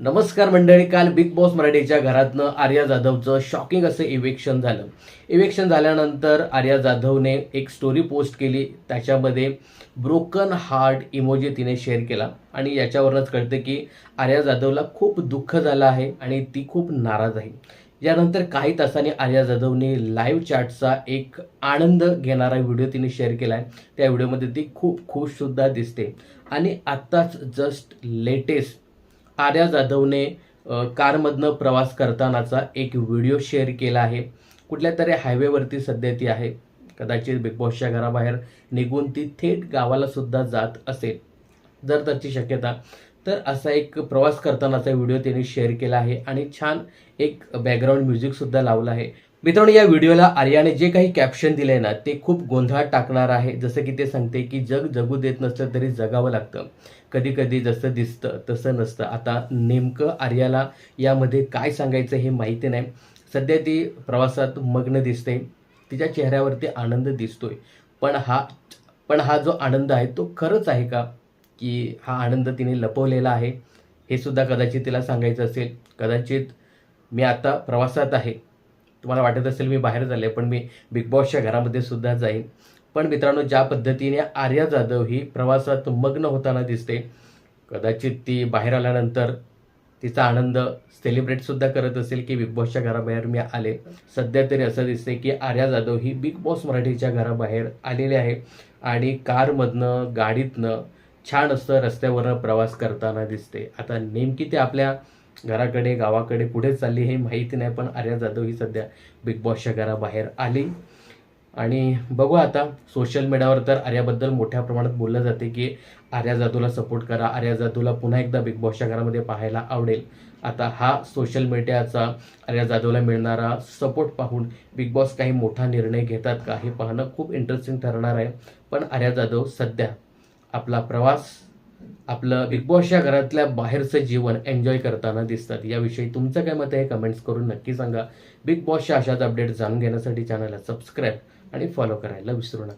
नमस्कार मंडळी काल बिग बॉस मराठीच्या घरातनं आर्या जाधवचं शॉकिंग असं इव्हेक्शन झालं. इव्हेक्शन झाल्यानंतर आर्या जाधवने एक स्टोरी पोस्ट केली. त्याच्यामध्ये ब्रोकन हार्ट इमोजी तिने शेअर केला. आणि याच्यावरूनच कळतं की आर्या जाधवला खूप दुःख झालं आहे आणि ती खूप नाराज आहे. यानंतर काही तासांनी आर्या जाधवने लाईव्ह चॅटचा एक आनंद घेणारा व्हिडिओ तिने शेअर केला आहे त्या व्हिडिओमध्ये ती खूप खुशसुद्धा दिसते. आणि आत्ताच जस्ट लेटेस्ट आर्या जाधवने कारमधनं प्रवास करतानाचा एक व्हिडिओ शेअर केला आहे. कुठल्या तरी हायवेवरती सध्या ती आहे. कदाचित बिग बॉसच्या घराबाहेर निघून ती थेट गावालासुद्धा जात असेल. जर त्याची शक्यता तर असा एक प्रवास करतानाचा व्हिडिओ त्यांनी शेअर केला आहे आणि छान एक बॅकग्राऊंड म्युझिक सुद्धा लावलं आहे. मित्रांनो या व्हिडिओला आर्याने जे काही कॅप्शन दिले ना ते खूप गोंधळात टाकणार आहे. जसं की ते सांगते की जग जगू देत नसलं तरी जगावं लागतं. कधी कधी जसं दिसतं तसं नसतं. आता नेमकं आर्याला यामध्ये काय सांगायचं हे माहिती नाही. सध्या ती प्रवासात मग्न दिसते. तिच्या चेहऱ्यावरती आनंद दिसतोय. पण हा पण हा जो आनंद आहे तो खरंच आहे का? की हा आनंद तिने लपवलेला आहे. हे सुद्धा कदाचित तिला सांगायचं असेल. कदाचित मी आता प्रवासात आहे. तुम्हाला वाटत असेल मी बाहेर झाले पण मी बिग बॉसच्या घरामध्ये सुद्धा जाईन. पण मित्रांनो ज्या पद्धतीने आर्या जाधव ही प्रवासात मग्न होताना दिसते कदाचित ती बाहेर आल्यानंतर तिचा आनंद सेलिब्रेटसुद्धा करत असेल की बिग बॉसच्या घराबाहेर मी आले. सध्या तरी असं दिसते की आर्या जाधव ही बिग बॉस मराठीच्या घराबाहेर आलेली आहे. आणि कारमधनं गाडीतनं छान असं रस्त्यावरनं प्रवास करताना दिसते. आता नेमकी ते आपल्या घराकडे गावाकडे पुढे चालली हे माहिती नाही पण आर्या जाधव ही सध्या बिग बॉसच्या घराबाहेर आली. आणि बघू आता सोशल मीडियावर तर आर्याबद्दल मोठ्या प्रमाणात बोललं जाते की आर्या जाधवला सपोर्ट करा आर्या जाधवला पुन्हा एकदा बिग बॉसच्या घरामध्ये पाहायला आवडेल. आता हा सोशल मीडियाचा आर्या जाधवला मिळणारा सपोर्ट पाहून बिग बॉस काही मोठा निर्णय घेतात का हे पाहणं खूप इंटरेस्टिंग ठरणार आहे. पण आर्या जाधव सध्या आपला प्रवास आपलं बिग बॉसच्या घरातल्या बाहेरचं जीवन एन्जॉय करताना दिसतात. याविषयी तुमचं काय मत आहे कमेंट्स करून नक्की सांगा. बिग बॉसच्या अशाच अपडेट जाणून घेण्यासाठी चॅनलला सबस्क्राईब आणि फॉलो करायला विसरू नका.